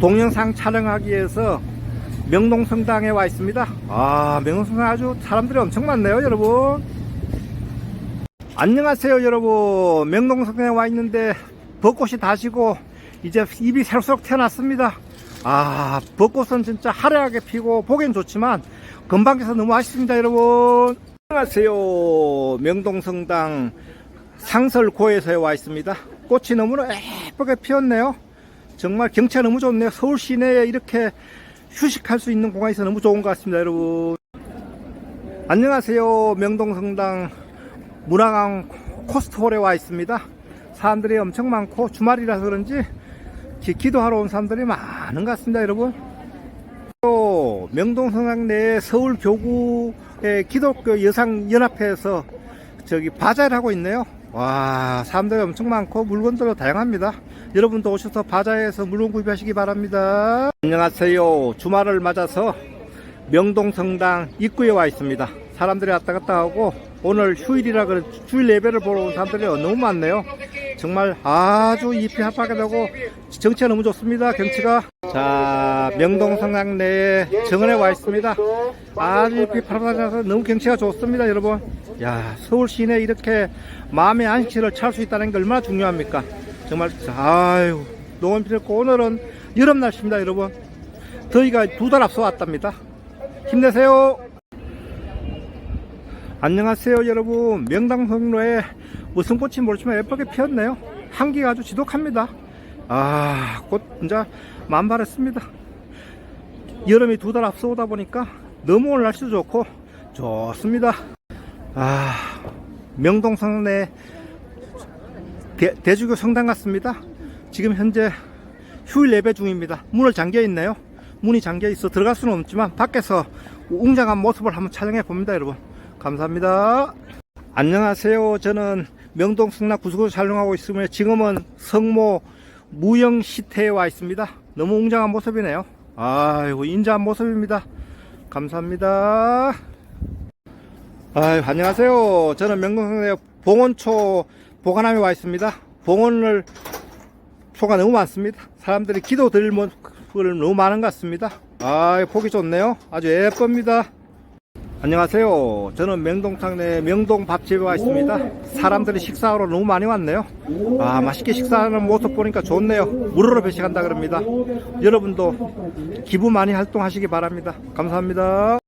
동영상 촬영하기 위해서 명동성당에 와 있습니다. 아, 명동성당 아주 사람들이 엄청 많네요, 여러분. 안녕하세요, 여러분. 명동성당에 와 있는데 벚꽃이 다시고 이제 입이 새록새록 태어났습니다. 아, 벚꽃은 진짜 화려하게 피고 보기엔 좋지만 금방에서 너무 아쉽습니다, 여러분. 안녕하세요. 명동성당 상설고에서에 와 있습니다. 꽃이 너무나 예쁘게 피었네요. 정말 경치가 너무 좋네요. 서울 시내에 이렇게 휴식할 수 있는 공간이 있어 너무 좋은 것 같습니다, 여러분. 안녕하세요. 명동성당 문화강 코스트홀에 와 있습니다. 사람들이 엄청 많고 주말이라서 그런지 기- 기도하러 온 사람들이 많은 것 같습니다, 여러분. 또 명동성당 내에 서울 교구의 기독교 여상연합회에서 저기 바자를 하고 있네요. 와, 사람들이 엄청 많고 물건들도 다양합니다. 여러분도 오셔서 바자에서 물건 구입하시기 바랍니다. 안녕하세요. 주말을 맞아서 명동성당 입구에 와 있습니다. 사람들이 왔다 갔다 하고 오늘 휴일이라 그래 주일 예배를 보러 온 사람들이 너무 많네요. 정말 아주 잎이 합하게 되고 정치가 너무 좋습니다. 경치가 자 명동성당 내에 정원에 와 있습니다. 아주 파랗다서 너무 경치가 좋습니다, 여러분. 야 서울 시내 이렇게 마음의 안식을 찾을 수 있다는 게 얼마나 중요합니까? 정말 아유 농원 필요고 오늘은 여름 날씨입니다, 여러분. 더위가 두 달 앞서 왔답니다. 힘내세요. 안녕하세요 여러분 명당성로에 무슨 꽃이 모르지만 예쁘게 피었네요 향기가 아주 지독합니다 아꽃 진짜 만발했습니다. 여름이 두 달 앞서 오다 보니까 너무 오늘 날씨도 좋고 좋습니다. 아 명동성내 대, 대주교 성당 같습니다. 지금 현재 휴일 예배 중입니다. 문을 잠겨 있네요. 문이 잠겨 있어 들어갈 수는 없지만 밖에서 웅장한 모습을 한번 촬영해 봅니다 여러분. 감사합니다. 안녕하세요. 저는 명동 승낙 구석을 촬영하고 있으며 지금은 성모 무영 시태에 와 있습니다. 너무 웅장한 모습이네요. 아이고 인자한 모습입니다. 감사합니다. 아유, 안녕하세요. 저는 명동성의 봉원초 보관함에 와 있습니다. 봉원을 초가 너무 많습니다. 사람들이 기도 드릴 모습을 너무 많은 것 같습니다. 아, 보기 좋네요. 아주 예쁩니다. 안녕하세요. 저는 명동탕 내 명동 밥집에 와 있습니다. 사람들이 식사하러 너무 많이 왔네요. 아, 맛있게 식사하는 모습 보니까 좋네요. 무료로 배식한다 그럽니다. 여러분도 기부 많이 활동하시기 바랍니다. 감사합니다.